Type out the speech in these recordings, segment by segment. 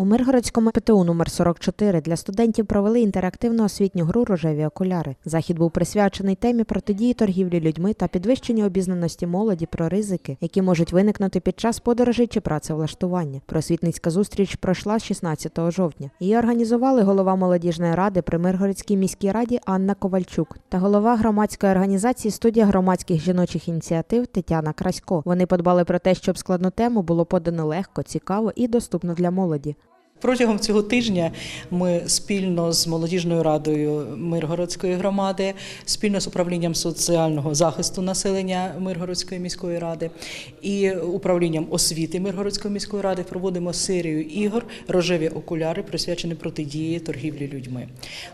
У Миргородському ПТУ номер 44 для студентів провели інтерактивну освітню гру Рожеві окуляри. Захід був присвячений темі протидії торгівлі людьми та підвищенню обізнаності молоді про ризики, які можуть виникнути під час подорожей чи працевлаштування. Просвітницька зустріч пройшла 16 жовтня. Її організували голова молодіжної ради при Миргородській міській раді Анна Ковальчук та голова громадської організації студія громадських жіночих ініціатив Тетяна Красько. Вони подбали про те, щоб складну тему було подано легко, цікаво і доступно для молоді. Протягом цього тижня ми спільно з молодіжною радою Миргородської громади, спільно з управлінням соціального захисту населення Миргородської міської ради і управлінням освіти Миргородської міської ради проводимо серію ігор Рожеві окуляри, присвячені протидії торгівлі людьми.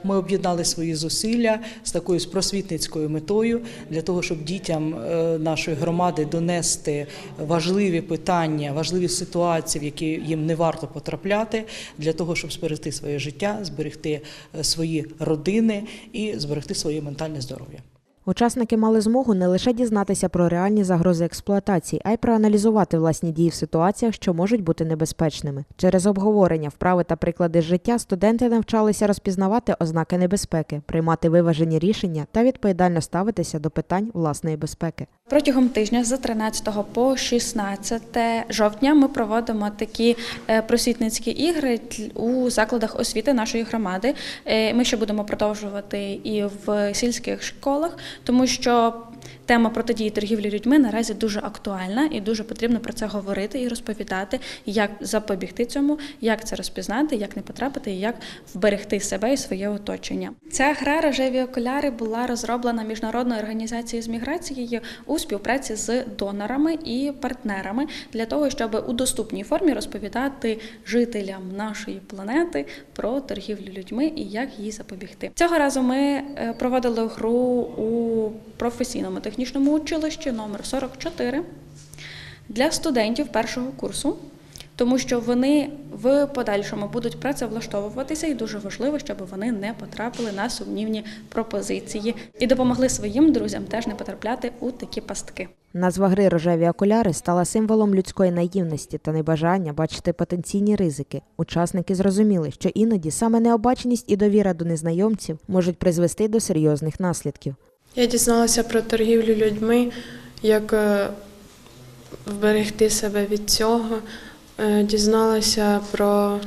Ми об'єднали свої зусилля з такою просвітницькою метою для того, щоб дітям е, нашої громади донести важливі питання, важливі ситуації, в які їм не варто потрапляти, для того, щоб зберегти своє життя, зберегти е, свої родини і зберегти своє ментальне здоров'я. Учасники мали змогу не лише дізнатися про реальні загрози експлуатації, а й проаналізувати власні дії в ситуаціях, що можуть бути небезпечними. Через обговорення, вправи та приклади життя студенти навчалися розпізнавати ознаки небезпеки, приймати виважені рішення та відповідально ставитися до питань власної безпеки. Протягом тижня з 13 по 16 жовтня ми проводимо такі е, просвітницькі ігри у закладах освіти нашої громади. Е, Ми ще будемо продовжувати і в сільських школах, тому що тема протидії торгівлі людьми наразі дуже актуальна і дуже потрібно про це говорити і розповідати, як запобігти цьому, як це розпізнати, як не потрапити і як вберегти себе і своє оточення. Ця гра рожеві окуляри була розроблена міжнародною організацією з міграцією у співпраці з донорами і партнерами для того, щоб у доступній формі розповідати жителям нашої планети про торгівлю людьми і як їй запобігти. Цього разу ми е, проводили гру у професійному технічному училищі номер 44 для студентів першого курсу. Тому що вони в подальшому будуть працевлаштовуватися, і дуже важливо, щоб вони не потрапили на сумнівні пропозиції і допомогли своїм друзям теж не потрапляти у такі пастки. Назва гри рожеві окуляри стала символом людської наївності та небажання бачити потенційні ризики. Учасники зрозуміли, що іноді саме необаченість і довіра до незнайомців можуть призвести до серйозних наслідків. Я дізналася про торгівлю людьми, як е, вберегти себе від цього. Е, Дізналася про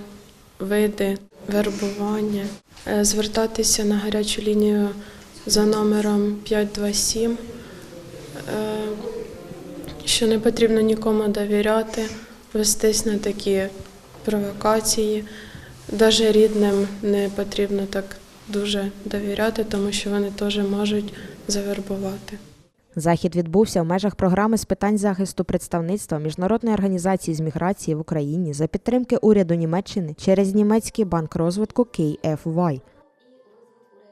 види вербування, Е, звертатися на гарячу лінію за номером 527, Е, що не потрібно нікому довіряти, вестись на такі провокації. Навіть рідним не потрібно так дуже довіряти, тому що вони теж можуть завербувати. Захід відбувся в межах програми з питань захисту представництва міжнародної організації з міграції в Україні за підтримки уряду Німеччини через німецький банк розвитку KFY.